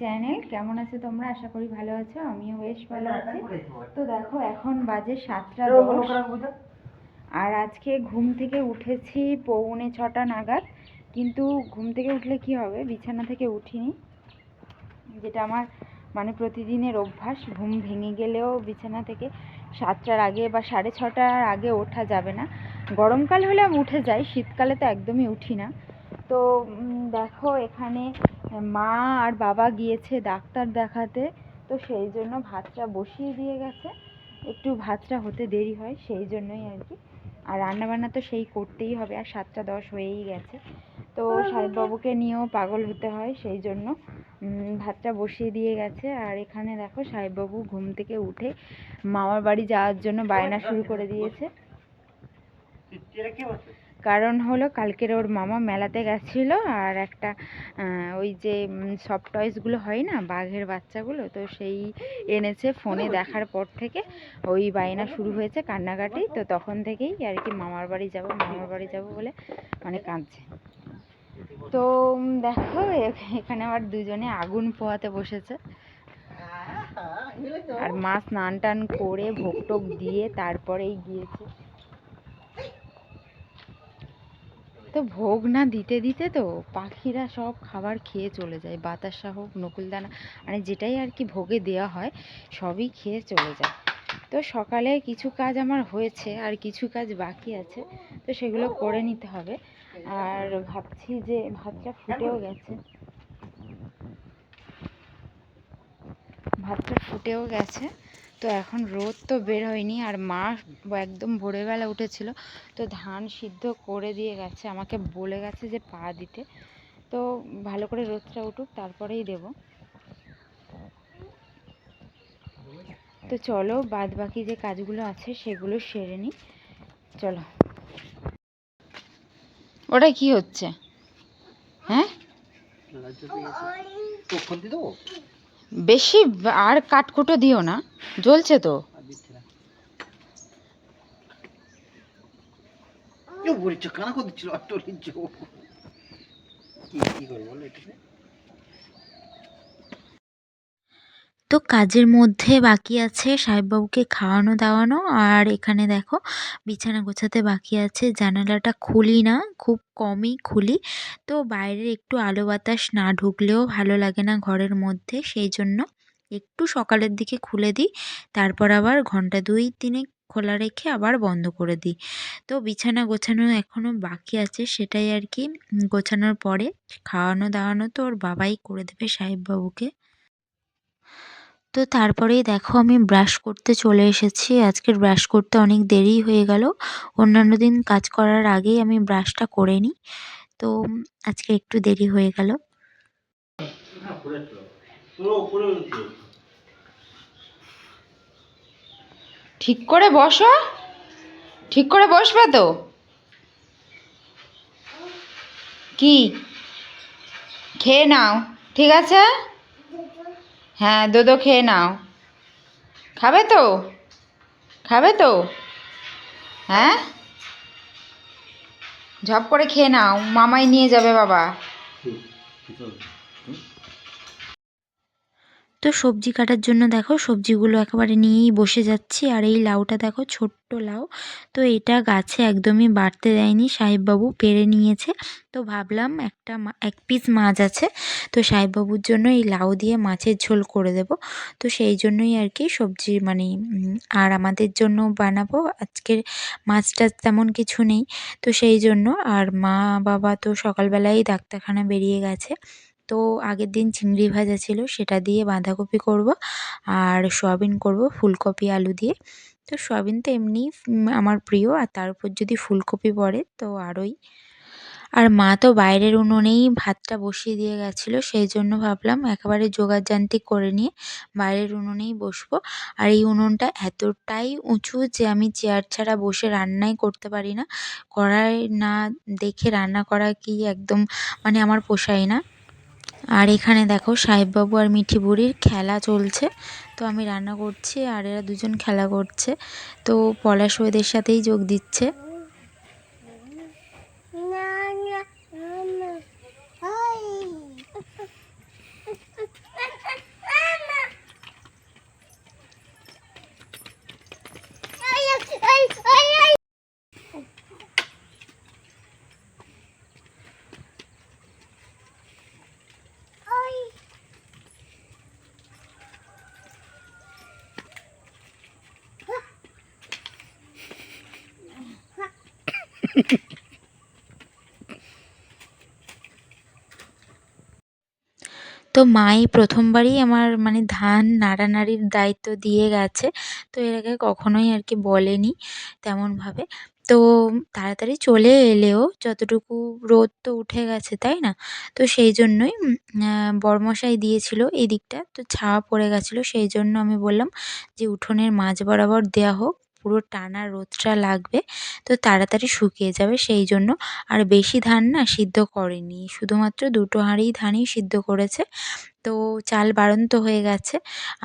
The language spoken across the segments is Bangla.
চ্যানেল। কেমন আছো তোমরা? আশা করি ভালো আছো আমিও বেশ ভালো আছি। তো দেখো এখন বাজে সাতটা দশ। আর আজকে ঘুম থেকে উঠেছি পৌনে ছটা নাগাদ। কিন্তু ঘুম থেকে উঠলে কি হবে? বিছানা থেকে উঠিনি। যেটা আমার মানে প্রতিদিনের অভ্যাস ঘুম ভেঙে গেলেও বিছানা থেকে সাতটার আগে বা সাড়ে ছটার আগে ওঠা যাবে না। গরমকাল হলে আমি উঠে যাই শীতকালে তো একদমই উঠি না। তো দেখো এখানে মা আর বাবা গিয়েছে ডাক্তার দেখাতে, তো সেই জন্য ভাতটা বসিয়ে দিয়ে গেছে। একটু ভাতটা হতে দেরি হয়, সেই জন্যই আর কি। আর রান্নাবান্না তো সেই করতেই হবে, আর সাতটা দশ হয়েই গেছে। তো সাহেববাবুকে নিয়েও পাগল হতে হয়, সেই জন্য ভাতটা বসিয়ে দিয়ে গেছে। আর এখানে দেখো সাহেববাবু ঘুম থেকে উঠে মামার বাড়ি যাওয়ার জন্য বায়না শুরু করে দিয়েছে। কারণ হলো কালকের ওর মামা মেলাতে গেছিল আর একটা ওই যে সফট টয়েসগুলো হয় না, বাঘের বাচ্চাগুলো, তো সেই এনেছে ফোনে দেখার পর থেকে। ওই বায়না শুরু হয়েছে কান্নাকাটি, তো তখন থেকেই আর কি মামার বাড়ি যাব, মামার বাড়ি যাব বলে মানে কাঁদছে। তো দেখো, এখানে আবার দুজনে আগুন পোহাতে বসেছে। আর মা স্নান টান করে ভোগ টোক দিয়ে তারপরেই গিয়েছে। তো ভোগ না দিতে দিতে তো পাখিরা সব খাবার খেয়ে চলে যায়। বাতাসা হোক, নকুলদানা মানে যেটাই আর কি ভোগে দেওয়া হয়, সবই খেয়ে চলে যায়। তো সকালে কিছু কাজ আমার হয়েছে, আর কিছু কাজ বাকি আছে, তো সেগুলো করে নিতে হবে। আর ভাবছি যে ভাতটা ফুটেও গেছে। ভাতটা ফুটেও গেছে। তো এখন রোদ তো বের হয়নি আর মা একদম ভোরবেলা উঠেছিল, তো ধান সিদ্ধ করে দিয়ে গেছে, আমাকে বলে গেছে যে পা দিতে। তো ভালো করে রোদটা উঠুক, তারপরেই দেব। তো চলো বাদ বাকি যে কাজগুলো আছে সেগুলো সেরে নিই। চলো। ওটা কি হচ্ছে? হ্যাঁ? বেশি আর কাঠকুটো দিও না, জ্বলছে তো। কানা করে দিচ্ছিল কি কি করে বলো এটা? তো কাজের মধ্যে বাকি আছে সাহেববাবুকে খাওয়ানো দাওয়ানো। আর এখানে দেখো, বিছানা গোছাতে বাকি আছে, জানালাটা খুলি না, খুব কমই খুলি। তো বাইরের একটু আলো বাতাস না ঢুকলেও ভালো লাগে না ঘরের মধ্যে, সেই জন্য একটু সকালের দিকে খুলে দিই, তারপর আবার ঘণ্টা দুই তিনে খোলা রেখে আবার বন্ধ করে দিই। তো বিছানা গোছানো এখনও বাকি আছে, সেটাই আর কি। গোছানোর পরে খাওয়ানো দাওয়ানো তো ওর বাবাই করে দেবে সাহেববাবুকে। তো তারপরেই দেখো আমি ব্রাশ করতে চলে এসেছি। আজকের ব্রাশ করতে অনেক দেরি হয়ে গেল। অন্যান্য দিন কাজ করার আগেই আমি ব্রাশটা করে নিই। তো আজকে একটু দেরি হয়ে গেল। ঠিক করে বসো। ঠিক করে বসবে তো? কি? খেয়ে নাও। ঠিক আছে? হ্যাঁ দোদো খেয়ে নাও। খাবে তো? খাবে তো? হ্যাঁ? ঝপ করে খেয়ে নাও। মামাই নিয়ে যাবে বাবা। তো সবজি কাটার জন্য দেখো সবজিগুলো একেবারে নিয়েই বসে যাচ্ছি। আর এই লাউটা দেখো ছোট্ট লাউ। তো এটা গাছে একদমই বাড়তে দেয়নি, সাহেববাবু পেরে নিয়েছে। তো ভাবলাম একটা এক পিস মাছ আছে। তো সাহেববাবুর জন্য এই লাউ দিয়ে মাছের ঝোল করে দেব। তো সেই জন্যই আর কি সবজি মানে আর আমাদের জন্য বানাবো। আজকের মাছ টাছ তেমন কিছু নেই। তো সেই জন্য, আর মা বাবা তো সকালবেলায় ডাক্তারখানা বেরিয়ে গেছে। তো আগের দিন চিংড়ি ভাজা ছিল সেটা দিয়ে বাঁধাকপি করব আর সয়াবিন করব ফুলকপি আলু দিয়ে। তো সয়াবিন তো এমনিই উম, আমার প্রিয় আর তার উপর যদি ফুলকপি পড়ে তো আরোই। আর মা তো বাইরের উনুনেই ভাতটা বসিয়ে দিয়ে গেছিল সেই জন্য ভাবলাম একেবারে যোগাড়যান্ত্রিক করে নিয়ে বাইরের উনুনেই বসবো। আর এই উনুনটা এতটাই উঁচু যে আমি চেয়ার ছাড়া বসে রান্নাই করতে পারি না। কড়াই না দেখে রান্না করা কি একদম মানে আমার পোষায় না। আর এখানে দেখো সাহেববাবু আর মিঠি বুড়ির খেলা চলছে। তো আমি রান্না করছি আর এরা দুজন খেলা করছে। তো পলাশ ওদের সাথেই যোগ দিচ্ছে। তো মাই প্রথমবারই আমার মানে ধান নাড়ানাড়ির দায়িত্ব দিয়ে গেছে, তো এর আগে কখনোই আর কি বলেনি তেমনভাবে। তো তাড়াতাড়ি চলে এলেও যতটুকু রোদ তো উঠে গেছে, তাই না? তো সেই জন্যই বরমশাই দিয়েছিল এই দিকটা, তো ছাওয়া পড়ে গেছিল, সেই জন্য আমি বললাম যে উঠোনের মাঝ বরাবর দেওয়া হোক পুরো টানা রোদটা লাগবে, তো তাড়াতাড়ি শুকিয়ে যাবে। সেই জন্য আর বেশি ধান না সিদ্ধ করেনি। শুধুমাত্র দুটো হাঁড়ি ধানই সিদ্ধ করেছে। তো চাল বাড়ন্ত হয়ে গেছে।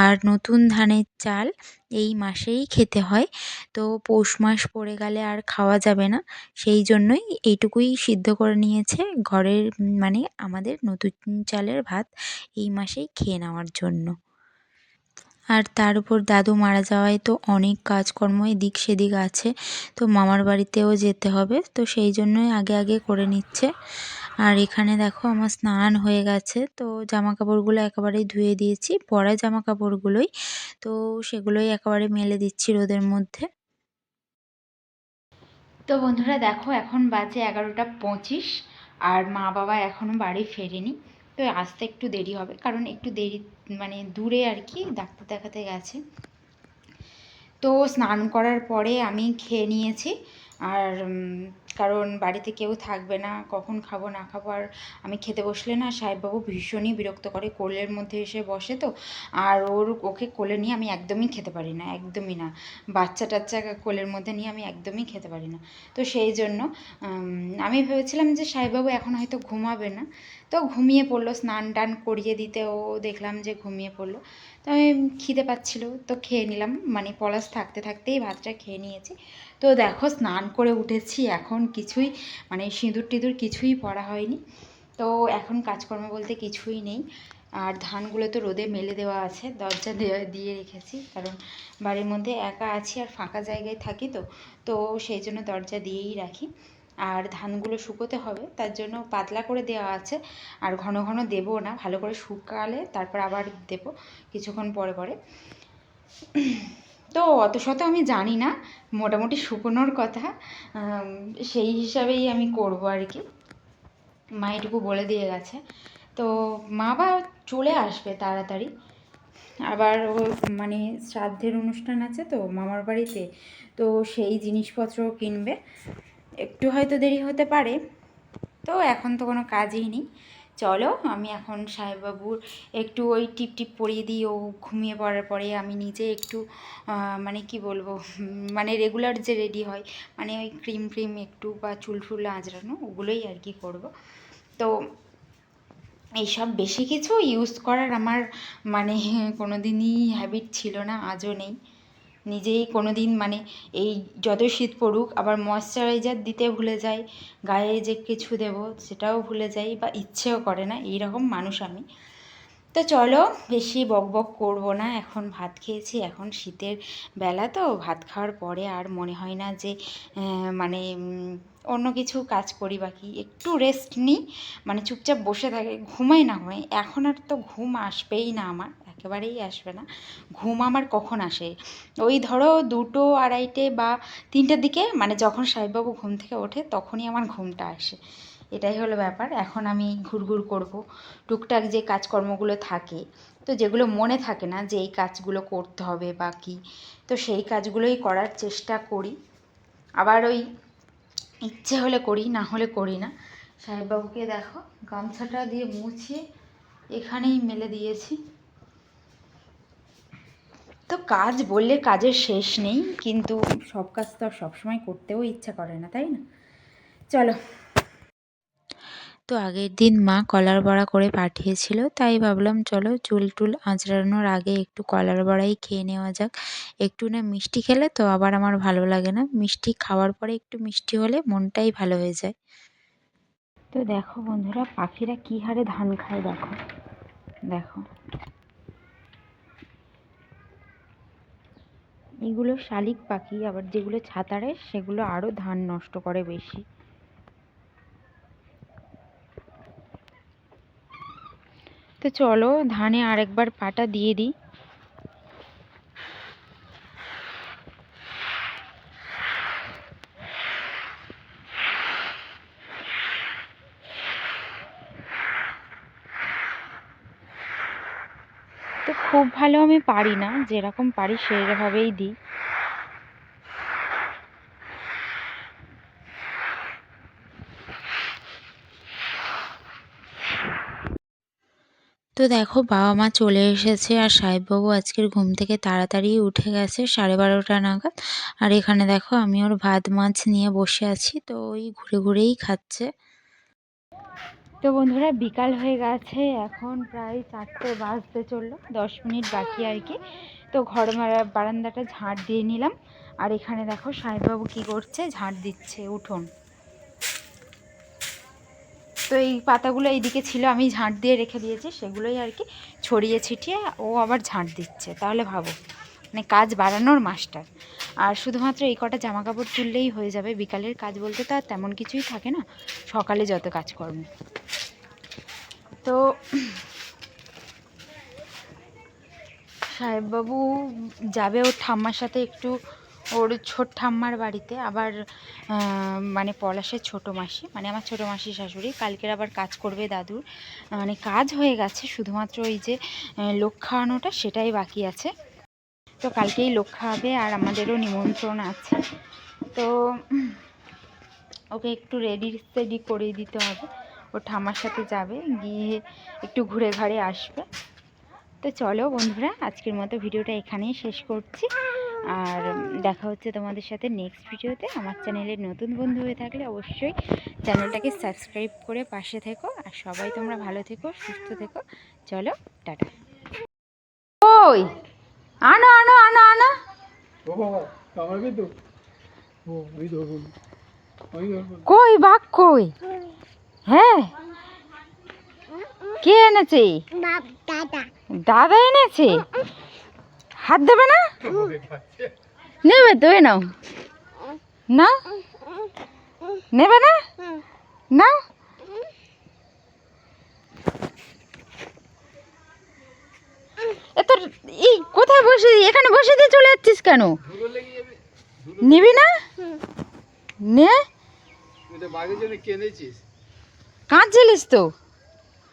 আর নতুন ধানের চাল এই মাসেই খেতে হয়। তো পৌষ মাস পড়ে গেলে আর খাওয়া যাবে না। সেই জন্যই এইটুকুই সিদ্ধ করে নিয়েছে ঘরের মানে আমাদের নতুন চালের ভাত এই মাসেই খেয়ে নেওয়ার জন্য। আর তার উপর দাদু মারা যাওয়ায় তো অনেক কাজকর্ম এদিক সেদিক আছে, তো মামার বাড়িতেও যেতে হবে, তো সেই জন্যই আগে আগে করে নিচ্ছে। আর এখানে দেখো আমার স্নান হয়ে গেছে, তো জামা কাপড়গুলো একেবারেই ধুয়ে দিয়েছি, পরা জামা কাপড়গুলোই তো সেগুলোই একেবারে মেলে দিচ্ছি রোদের মধ্যে। তো বন্ধুরা দেখো এখন বাজে এগারোটা পঁচিশ, আর মা বাবা এখনও বাড়ি ফেরেনি, তো আসতে একটু দেরি হবে, কারণ একটু দেরি মানে দূরে আর কি, ডাক্তার দেখাতে গেছে। তো স্নান করার পরে আমি খেয়ে নিয়েছি। আর কারণ বাড়িতে কেউ থাকবে না, কখন খাব, না খাব, আর আমি খেতে বসলে না সাহেববাবু ভীষণই বিরক্ত করে কোলের মধ্যে এসে বসে তো, আর ওর, ওকে কোলে নিয়ে আমি একদমই খেতে পারি না, একদমই না। বাচ্চা টাচ্চা কোলের মধ্যে নিয়ে আমি একদমই খেতে পারি না। তো সেই জন্য আমি ভেবেছিলাম যে সাহেববাবু এখন হয়তো ঘুমাবে না, তো ঘুমিয়ে পড়ল, স্নান টান করিয়ে দিতে ও দেখলাম যে ঘুমিয়ে পড়ল। তো আমি খিদে পাচ্ছিলো, তো খেয়ে নিলাম মানে পলাশ থাকতে থাকতেই ভাতটা খেয়ে নিয়েছি। তো দেখো স্নান করে উঠেছি এখন কিছুই মানে সিঁদুর টিঁদুর কিছুই পরা হয়নি। তো এখন কাজকর্ম বলতে কিছুই নেই। আর ধানগুলো তো রোদে মেলে দেওয়া আছে, দরজা দিয়ে রেখেছি। কারণ বাড়ির মধ্যে একা আছি আর ফাঁকা জায়গায় থাকি তো তো সেই জন্য দরজা দিয়েই রাখি। আর ধানগুলো শুকোতে হবে, তার জন্য পাতলা করে দেওয়া আছে। আর ঘন ঘন দেবো না, ভালো করে শুকালে তারপর আবার দেবো, কিছুক্ষণ পরে পরে। তো অত শত আমি জানি না, মোটামুটি শুকোনোর কথা সেই হিসাবেই আমি করব আর কি। মা এটুকু বলে দিয়ে গেছে। তো মা বা চলে আসবে তাড়াতাড়ি। আবার ও মানে শ্রাদ্ধের অনুষ্ঠান আছে তো মামার বাড়িতে, তো সেই জিনিসপত্র কিনবে। একটু হয়তো দেরি হতে পারে, তো এখন তো কোনো কাজই নেই। চলো, আমি এখন সাহেববাবুর একটু ওই টিপ টিপ পরিয়ে দিই, ও ঘুমিয়ে পড়ার পরে আমি নিজে একটু মানে কি বলব মানে রেগুলার যে রেডি হয় মানে ওই ক্রিম ক্রিম একটু বা চুল ফুল আঁচড়ানো, ওগুলোই আর কি করব। তো এইসব বেশি কিছু ইউজ করার আমার মানে কোনো দিনই হ্যাবিট ছিল না, আজও নেই। নিজেই কোনো দিন মানে এই যত শীত পড়ুক, আবার ময়শ্চারাইজার দিতে ভুলে যাই, গায়ে যে কিছু দেব সেটাও ভুলে যাই বা ইচ্ছেও করে না, এইরকম মানুষ আমি। তো চলো, বেশি বক বক করব না, এখন ভাত খেয়েছি, এখন শীতের বেলা তো, ভাত খাওয়ার পরে আর মনে হয় না যে মানে অন্য কিছু কাজ করি বাকি, একটু রেস্ট নিই মানে চুপচাপ বসে থাকে, ঘুমাই না, ঘুমাই, এখন আর তো ঘুম আসবেই না আমার। একেবারেই আসবে না। ঘুম আমার কখন আসে? ওই ধরো দুটো আড়াইটে বা তিনটের দিকে মানে যখন সাহেববাবু ঘুম থেকে ওঠে তখনই আমার ঘুমটা আসে। এটাই হলো ব্যাপার। এখন আমি ঘুরঘুর করব। টুকটাক যে কাজকর্মগুলো থাকে, তো যেগুলো মনে থাকে না যে এই কাজগুলো করতে হবে বা কী, তো সেই কাজগুলোই করার চেষ্টা করি। আবার ওই ইচ্ছে হলে করি, না হলে করি না। সাহেববাবুকে দেখো, গামছাটা দিয়ে মুছিয়ে এখানেই মেলে দিয়েছি। তো কাজ বললে কাজের শেষ নেই কিন্তু সব কাজ তো আর সবসময় করতেও ইচ্ছা করে না তাই না? চলো। তো আগের দিন মা কলার বড়া করে পাঠিয়েছিল তাই ভাবলাম চলো চুল টুল আঁচড়ানোর আগে একটু কলার বড়াই খেয়ে নেওয়া যাক। একটু না মিষ্টি খেলে তো আবার আমার ভালো লাগে না মিষ্টি খাওয়ার পরে একটু মিষ্টি হলে মনটাই ভালো হয়ে যায়। তো দেখো বন্ধুরা পাখিরা কী হারে ধান খায় দেখো। দেখো। এগুলো শালিক পাখি, আবার যেগুলো ছাতারে সেগুলো আরও ধান নষ্ট করে বেশি। তো চলো, ধানে আরেকবার পাটা দিয়ে দিই। তো খুব ভালো আমি পারি না, যেরকম পারি সেইভাবেই দিই। তো দেখো বাবা মা চলে এসেছে আর সাহেববাবু আজকের ঘুম থেকে তাড়াতাড়ি উঠে গেছে সাড়ে বারোটা নাগাদ। আর এখানে দেখো, আমি ওর ভাত মাছ নিয়ে বসে আছি, তো ওই ঘুরে ঘুরেই খাচ্ছে। তো বন্ধুরা বিকাল হয়ে গেছে, এখন প্রায় চারটে বাজতে চলল, দশ মিনিট বাকি আর কি। তো ঘর মারা- বারান্দাটা ঝাঁট দিয়ে নিলাম। আর এখানে দেখো সাহেববাবু কি করছে ঝাঁট দিচ্ছে উঠোন। তো এই পাতাগুলো এইদিকে ছিল, আমি ঝাঁট দিয়ে রেখে দিয়েছি, সেগুলোই আর কি ছড়িয়ে ছিটিয়ে ও আবার ঝাঁট দিচ্ছে। তাহলে ভাবো মানে কাজ বাড়ানোর মাস্টার। আর শুধুমাত্র এই কটা জামা কাপড় তুললেই হয়ে যাবে। বিকালের কাজ বলতে তো আর তেমন কিছুই থাকে না, সকালে যত কাজকর্ম। তো সাহেববাবু যাবে ওর ঠাম্মার সাথে একটু, ওর ছোট ঠাম্মার বাড়িতে। আবার মানে পলাশের ছোটো মাসি মানে আমার ছোটো মাসি শাশুড়ি। কালকের আবার কাজ করবে দাদুর। মানে কাজ হয়ে গেছে, শুধুমাত্র ওই যে লোক খাওয়ানোটা সেটাই বাকি আছে। তো কালকেই লোক খাওয়াবে আর আমাদেরও নিমন্ত্রণ আছে। তো ওকে একটু রেডি সেডি করে দিতে হবে। ও ঠাম্মার সাথে যাবে গিয়ে একটু ঘুরে ঘাড়ে আসবে। তো চলো বন্ধুরা আজকের মতো ভিডিওটা এখানেই শেষ করছি। আর দেখা হচ্ছে তোমাদের সাথে নেক্সট ভিডিওতে। আমার চ্যানেলের নতুন বন্ধু হয়ে থাকলে অবশ্যই চ্যানেলটাকে সাবস্ক্রাইব করে পাশে থেকো। আর সবাই তোমরা ভালো থেকো সুস্থ থেকো। চলো টাটা। ওই আনো আনো আনো আনো। কই বাঘ কই? হ্যাঁ? কে এনেছে? দাদা। এনেছে? হাত দেবে না? নেবে তো এ নাও। না? নেবে না? নাও এ তোর এই কোথায় বসে এখানে বসে দিয়ে চলে যাচ্ছিস কেন? নিবি না? নে? এটা বাঘের জন্য কিনেছিস? কাঁদছিলিস তো?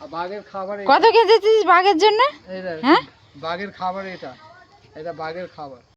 বাঘের খাবার কত কেঁদেছিস বাঘের জন্য? হ্যাঁ? বাঘের খাবার এটা এটা বাঘের খাবার।